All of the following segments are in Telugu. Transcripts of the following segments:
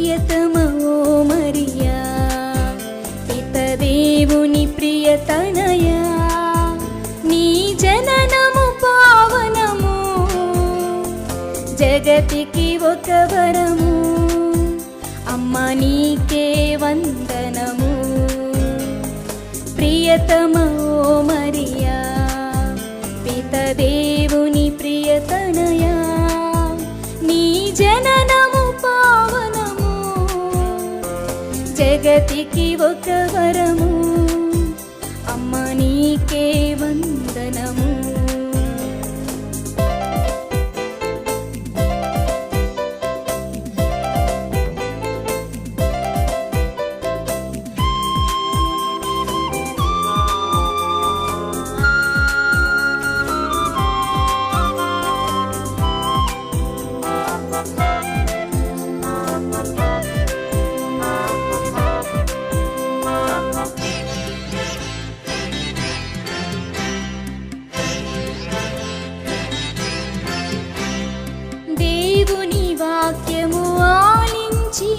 ప్రియతమ ఓ మరియా ఇత దేవుని ప్రియతనయా. నీ జననము పావనము జగతికి ఒక వరము అమ్మ నీకే వందనము. ప్రియతమ ఓ మరియా పిత దేవుని జగతికి ఒక వరము. అమ్మ నీకే వంద వాక్యము ఆలించి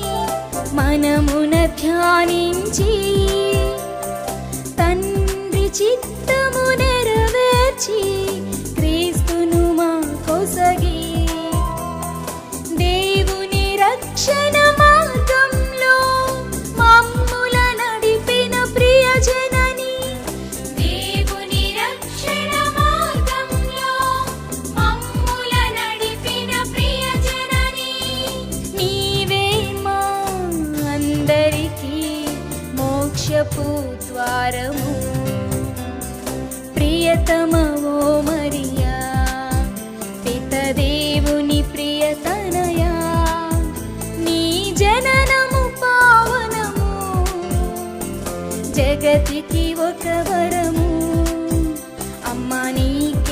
మనమున ధ్యానించి తండ్రి చిత్తము నెరవేర్చి క్రీస్తును మా కొసగి. దేవుని రక్షణ మోక్షపు ద్వారము. ప్రియతమ ఓ మరియా పితదేవుని ప్రియతనయా. నీ జననము పావనము జగతికి ఒక వరము. అమ్మ నీకి